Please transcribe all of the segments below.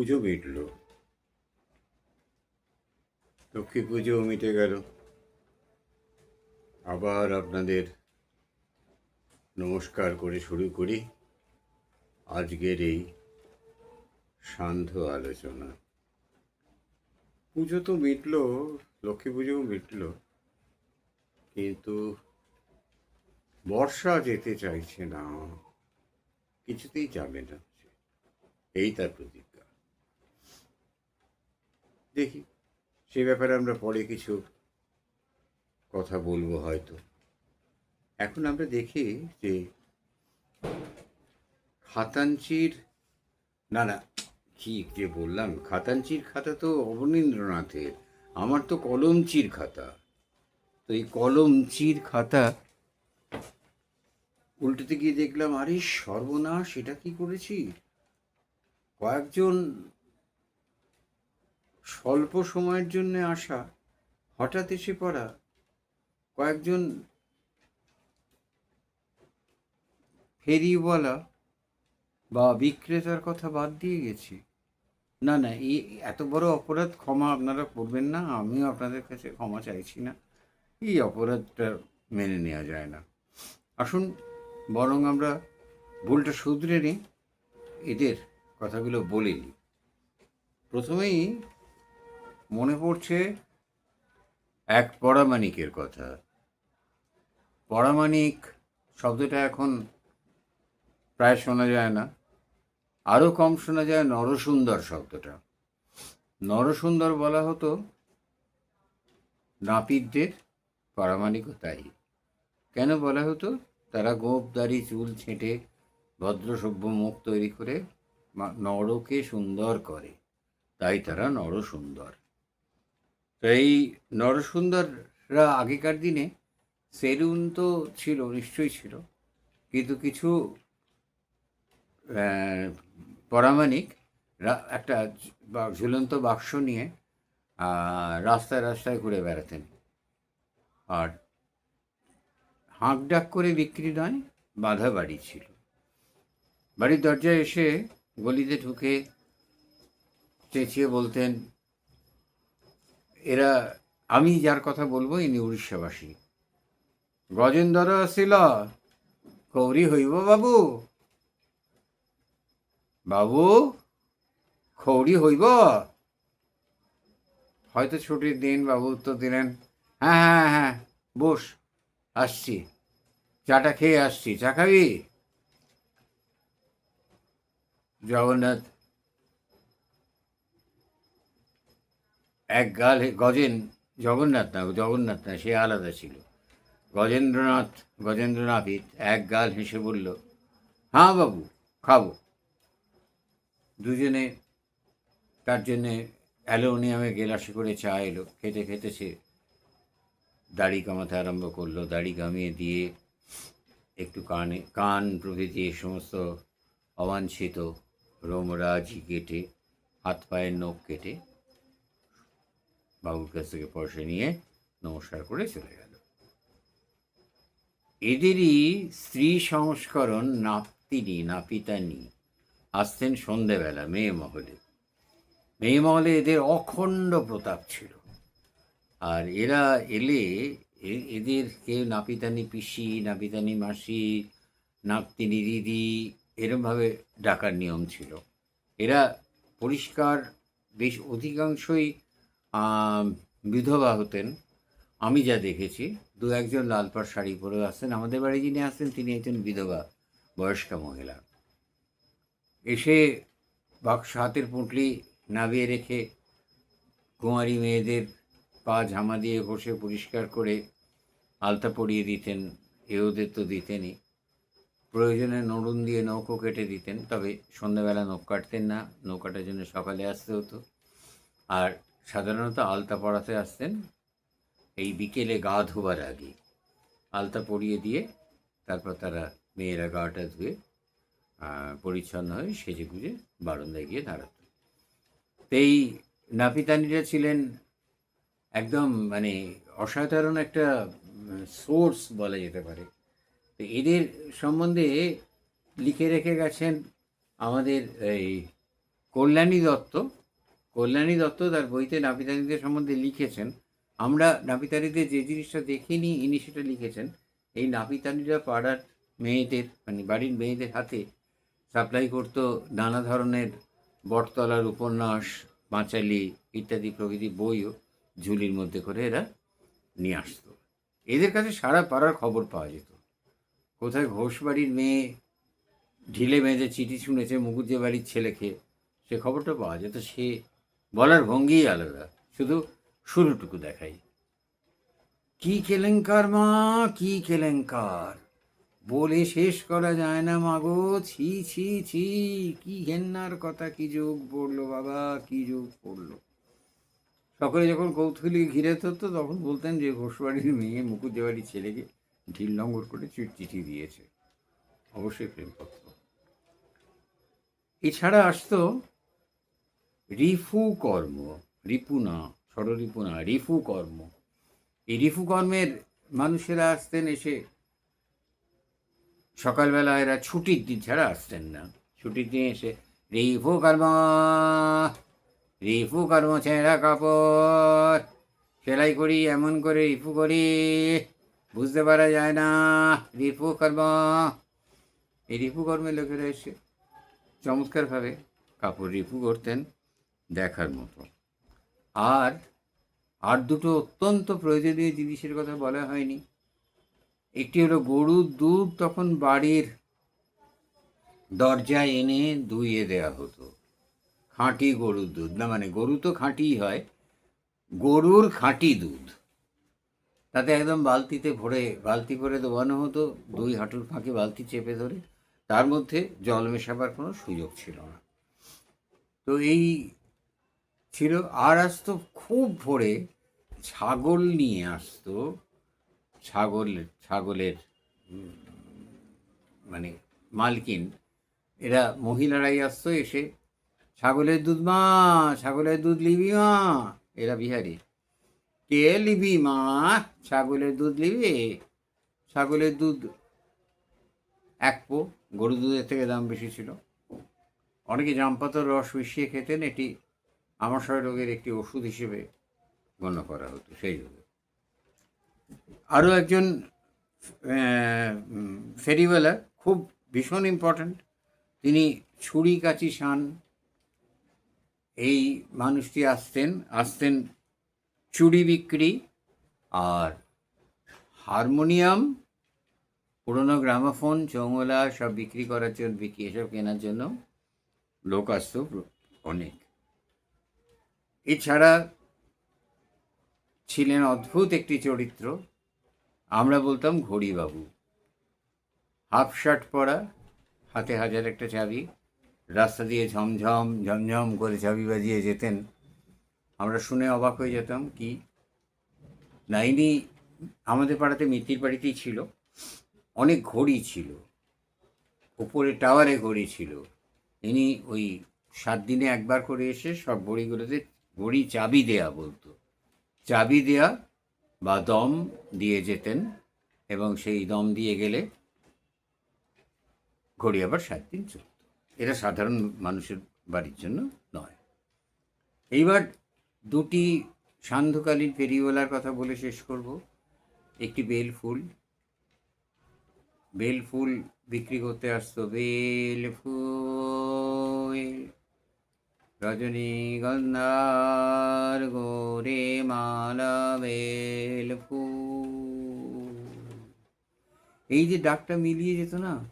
পুজো মিটল। লক্ষ্মী পুজো মিটে গেল। আবার আপনাদের নমস্কার করে শুরু করি আজকের এই সান্ধ্য আলোচনা। পুজো তো মিটল, লক্ষ্মী পুজোও মিটল, কিন্তু বর্ষা যেতে চাইছে না, কিছুতেই যাবে না এই তার প্রতিজ্ঞা দেখি। সে ব্যাপারে আমরা পরে কিছু কথা বলব হয়তো। এখন আমরা দেখি যে খাতাঞ্চির না না, কি যে বললাম, খাতাঞ্চির খাতা তো অবনীন্দ্রনাথের। আমার তো কলমচির খাতা। তো এই কলমচির খাতা উল্টোতে গিয়ে দেখলাম, আরে সর্বনাশ, এটা কি করেছি? কয়েকজন স্বল্প সময়ের জন্য আসা, হঠাৎ এসে পড়া, কয়েকজন ফেরিওয়ালা বা বিক্রেতার কথা বাদ দিয়ে গেছি। না না এই এত বড় অপরাধ ক্ষমা আপনারা করবেন না, আমিও আপনাদের কাছে ক্ষমা চাইছি না। এই অপরাধটা মেনে নেওয়া যায় না। আসুন, বরং আমরা ভুলটা শুধরে নিই, এদের কথাগুলো বলে নিই। প্রথমেই মনে পড়ছে এক পরামানিকের কথা। পরামানিক শব্দটা এখন প্রায় শোনা যায় না। আরও কম শোনা যায় নরসুন্দর শব্দটা। নরসুন্দর বলা হতো নাপিতদের পরামানিকও তাই। কেন বলা হতো? তারা গোপ, দাড়ি, চুল ছেঁটে ভদ্র সভ্য মুখ তৈরি করে নরকে সুন্দর করে। তাই তারা নরসুন্দর। এই নরসুন্দররা আগেকার দিনে সেলুন তো ছিল, নিশ্চয়ই ছিল, কিন্তু কিছু রা- একটা ঝুলন্ত বাক্স নিয়ে রাস্তায় রাস্তায় ঘুরে বেড়াতেন। আর হাঁক ডাক করে বিক্রি নয়, বাধা বাড়ি ছিল। বাড়ির দরজায় এসে গলিতে ঢুকে চেঁচিয়ে বলতেন এরা, আমি যার কথা বলব ইনি উড়িষ্যাবাসী। গজেন্দর আসিল কৌরি হইব বাবু। বাবু খৌরি হইব। হয়তো ছুটির দিন বাবু উত্তর দিলেন হ্যাঁ হ্যাঁ হ্যাঁ বস, আসছি। চাটা খেয়ে আসছি, চা খাবি? জগন্নাথ এক গাল গজেন জগন্নাথ না জগন্নাথ না, সে আলাদা ছিল। গজেন্দ্রনাথ গজেন্দ্রনাথিত এক গাল হেসে বলল হ্যাঁ বাবু, খাব। দুজনে তার জন্যে অ্যালোনিয়ামে গেলাসে করে চা এলো। খেতে খেতে সে দাড়ি কামাতে আরম্ভ করল। দাড়ি কামিয়ে দিয়ে একটু কানে কান প্রভৃতি সমস্ত অবাঞ্ছিত রোমরাজি কেটে, হাত পায়ের নখ কেটে বাবুর কাছ থেকে পয়সা নিয়ে নমস্কার করে চলে গেল। এদেরই স্ত্রী সংস্করণ নাপিনী নাপিতানি আসতেন সন্ধেবেলা মেয়ে মহলে। মেয়ে মহলে এদের অখণ্ড প্রতাপ ছিল। আর এরা এলে এদের কেউ নাপিতানি পিসি, নাপিতানি মাসি নাপতিনি দিদি, এরমভাবে ডাকার নিয়ম ছিল। এরা পরিষ্কার, বেশ অধিকাংশই বিধবা হতেন। আমি যা দেখেছি, দু একজন লাল পাড় শাড়ি পরে আসতেন আমাদের বাড়ি যিনি আসতেন তিনি একজন বিধবা বয়স্কা মহিলা। এসে বাক্স হাতের পুঁটলি নাবিয়ে রেখে কুমারী মেয়েদের পা ঝামা দিয়ে ঘষে পরিষ্কার করে আলতা পরিয়ে দিতেন এ ওদের তো দিতেনই। প্রয়োজনে নড়ুন দিয়ে নৌকো কেটে দিতেন, তবে সন্ধ্যাবেলা নৌক কাটতেন না নৌকাটার জন্য সকালে আসতে হতো। আর সাধারণত আলতা পড়াতে আসতেন। এই বিকেলে গা ধোবার আগে। আলতা পরিয়ে দিয়ে তারপর তারা মেয়েরা গাটা ধুয়ে পরিচ্ছন্ন হয়ে সেজে গুজে বারান্দায় গিয়ে দাঁড়াতো। এই নাপিতানিরা ছিলেন একদম মানে অসাধারণ একটা সোর্স বলা যেতে পারে। তো এদের সম্বন্ধে লিখে রেখে গেছেন আমাদের এই কল্যাণী দত্ত। কল্যাণী দত্ত তার বইতে নাপিতারিদের সম্বন্ধে লিখেছেন। আমরা নাপিতারিদের যে জিনিসটা দেখিনি, ইনি সেটা লিখেছেন। এই নাপিতারিরা পাড়ার মেয়েদের মানে বাড়ির মেয়েদের হাতে সাপ্লাই করতো নানা ধরনের বটতলার উপন্যাস, পাঁচালি ইত্যাদি প্রভৃতি বইও ঝুলির মধ্যে করে এরা নিয়ে আসতো। এদের কাছে সারা পাড়ার খবর পাওয়া যেত। কোথায় ঘোষ বাড়ির মেয়ে ঢিলে মেয়েদের চিঠি শুনেছে মুকুজ্জে বাড়ির ছেলেকে, সে খবরটা পাওয়া যেত। সে বলার আলাদা, শুধু শুরুটুকু দেখাই। কি কেলেঙ্কার মা, কি কেলেঙ্কার? বলে শেষ করা যায় না মাগো, ছি ছি ছি, কি ঘেন্নার কথা, কি যোগ পড়ল বাবা, কি যোগ পড়ল? সকলে যখন কৌতূহলী ঘিরে ধরতো, তখন বলতেন যে ঘোষবাড়ির মেয়ে মুকুজ্জে বাড়ির ছেলেকে ঢিল নম্বর করে চিঠি দিয়েছে। অবশ্যই প্রেমপত্র। এছাড়া আসতো রিফু কর্ম, রিপু না ষড়রিপু না, রিফু কর্ম। এই রিফু কর্মের মানুষেরা আসতেন এসে সকালবেলা এরা ছুটির দিন ছাড়া আসতেন না। ছুটির দিন এসে রিফু কর্ম রিফু কর্ম ছেঁড়া কাপড়, সেলাই করি, এমন করে রিফু করি, বুঝতে পারা যায় না, রিফু কর্ম। এই রিফু কর্মের লোকেরা এসে চমৎকারভাবে কাপড় রিফু করতেন। দেখার মতো। আর আর দুটো অত্যন্ত প্রয়োজনীয় জিনিসের কথা বলা হয়নি। একটি হলো গরুর দুধ তখন বাড়ির দরজায় এনে দুইয়ে দেওয়া হতো। খাঁটি গরুর দুধ। না মানে গরু তো খাঁটিই হয়। গরুর খাঁটি দুধ। তাতে একদম বালতিতে ভরে, বালতি করে দোবানো হতো। দুই হাঁটুর ফাঁকে বালতি চেপে ধরে। তার মধ্যে জল মেশাবার কোনো সুযোগ ছিল না। তো এই ছিল আর আসতো খুব ভোরে ছাগল নিয়ে আসতো। ছাগল, ছাগলের মানে মালকিন। এরা মহিলারাই আসতো এসে, ছাগলের দুধ মা, ছাগলের দুধ লিবি মা। এরা বিহারি, কে লিবি মা? ছাগলের দুধ লিবি ছাগলের দুধ এক পো গরু দুধের থেকে দাম বেশি ছিল। অনেকে জামপাতার রস মিশিয়ে খেতেন, এটি আমাশয় রোগের একটি ওষুধ হিসেবে গণ্য করা হতো, সেই যুগে আরও একজন ফেরিওয়ালা খুব ভীষণ ইম্পর্ট্যান্ট তিনি ছুরি কাচি শান এই মানুষটি আসতেন আসতেন চুড়ি বিক্রি আর হারমোনিয়াম, পুরনো গ্রামাফোন, চৌমলা, সব বিক্রি করার জন্য, বিক্রি, এসব কেনার জন্য লোক আসতো অনেক। এছাড়া ছিলেন অদ্ভুত একটি চরিত্র, আমরা বলতাম ঘড়িবাবু। হাফ শার্ট পরা, হাতে হাজার একটা চাবি, রাস্তা দিয়ে ঝমঝম ঝমঝম করে চাবি বাজিয়ে যেতেন। আমরা শুনে অবাক হয়ে যেতাম কি নাইনি আমাদের পাড়াতে মিত্তির বাড়িতেই ছিল, অনেক ঘড়ি ছিল, উপরে টাওয়ারে ঘড়ি ছিল। ইনি ওই সাত দিনে একবার করে এসে সব ঘড়িগুলোতে ঘড়ি চাবি দেয়া বলতো। চাবি দেয়া বা দম দিয়ে যেতেন এবং সেই দম দিয়ে গেলে ঘড়ি আবার সাত দিন চলত। এটা সাধারণ মানুষের বাড়ির জন্য নয়। এইবার দুটি সান্ধ্যকালীন ফেরিওয়ালার কথা বলে শেষ করব। একটি বেল ফুল। বেল ফুল বিক্রি করতে আসতো। বেল ফুল। রজনীগন্ধার গোরে মালা বেল ফুল এই যে ডাকটা মিলিয়ে যেত না,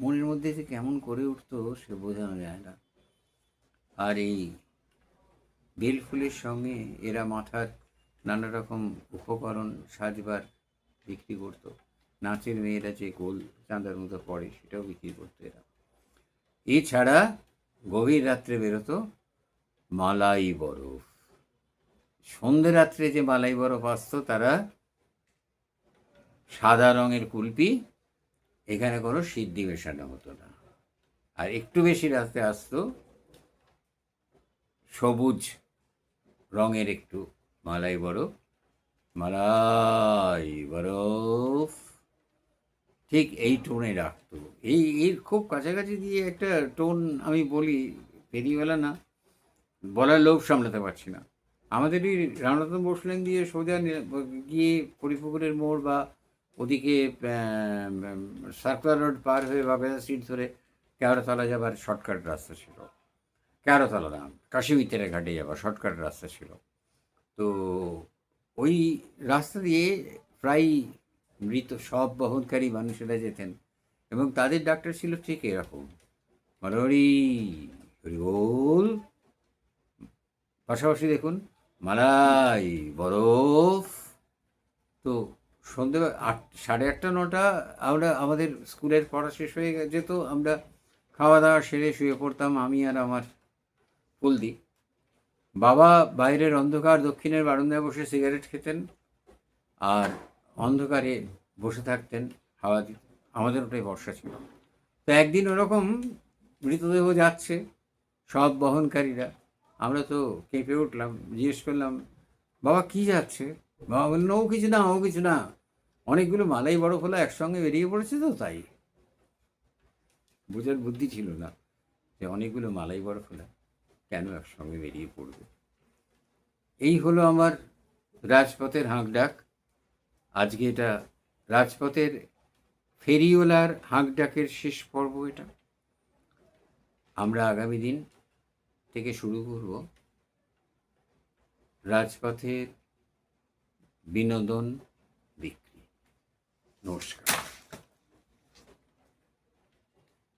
মনের মধ্যে যে কেমন করে উঠতো সে বোঝানো যায় না। আর এই বেল ফুলের সঙ্গে এরা মাথার নানা রকম উপকরণ সাজবার বিক্রি করতো। নাচের মেয়েরা যে গোল চাঁদার মতো পড়ে, সেটাও বিক্রি করতো এরা। এছাড়া গভীর রাত্রে বেরোতো মালাই বরফ। সন্ধে রাত্রে যে মালাই বরফ আসতো, তারা সাদা রঙের কুলপি, এখানে কোনো সিদ্ধি মেশানো হতো না। আর একটু বেশি রাতে আসতো, সবুজ রঙের একটু মালাই বরফ। মালাই বরফ ঠিক এই টোনে রাখতো। এই, এর খুব কাছাকাছি দিয়ে একটা টোন আমি বলি, ফেরিওয়ালা না। বলার লোভ সামলাতে পারছি না। আমাদের এই রামরতন বসলেন দিয়ে সোজা গিয়ে পরিপুকুরের মোড় বা ওদিকে সার্কুলার রোড পার হয়ে বা বেদা স্ট্রিট ধরে কেওড়াতলা যাবার শর্টকাট রাস্তা ছিল। কেওড়াতলা না কাশিমিত্রের ঘাটে যাবার শর্টকাট রাস্তা ছিল। তো ওই রাস্তা দিয়ে প্রায় মৃত, সব বহনকারী মানুষেরা যেতেন এবং তাদের ডাক্তার ছিল ঠিক এরকম। হরি হরি পাশাপাশি দেখুন, মালাই, বরফ। তো সন্ধে আট, সাড়ে আটটা, নটা, আমরা, আমাদের স্কুলের পড়া শেষ হয়ে যেত, আমরা খাওয়া দাওয়া সেরে শুয়ে পড়তাম, আমি আর আমার কুলদি বাবা বাইরের অন্ধকার দক্ষিণের বারান্দায় বসে সিগারেট খেতেন আর অন্ধকারে বসে থাকতেন, হাওয়া দিতে। আমাদের ওটাই বর্ষা ছিল। তো একদিন ওরকম মৃতদেহ যাচ্ছে, সব বহনকারীরা। আমরা তো কেঁপে উঠলাম, জিজ্ঞেস করলাম, বাবা, কি যাচ্ছে? বাবা বললেন, ও কিছু না, ও কিছু না। অনেকগুলো মালাই বড় ফোলা একসঙ্গে বেরিয়ে পড়েছে তো তাই। বোঝার বুদ্ধি ছিল না যে অনেকগুলো মালাই বড় ফোলা কেন একসঙ্গে বেরিয়ে পড়বে। এই হলো আমার রাজপথের হাঁক ডাক আজকে এটা রাজপথের ফেরিওয়ালার হাঁক ডাকের শেষ পর্ব এটা। আমরা আগামী দিন থেকে শুরু করব। রাজপথের বিনোদন বিক্রি। নমস্কার।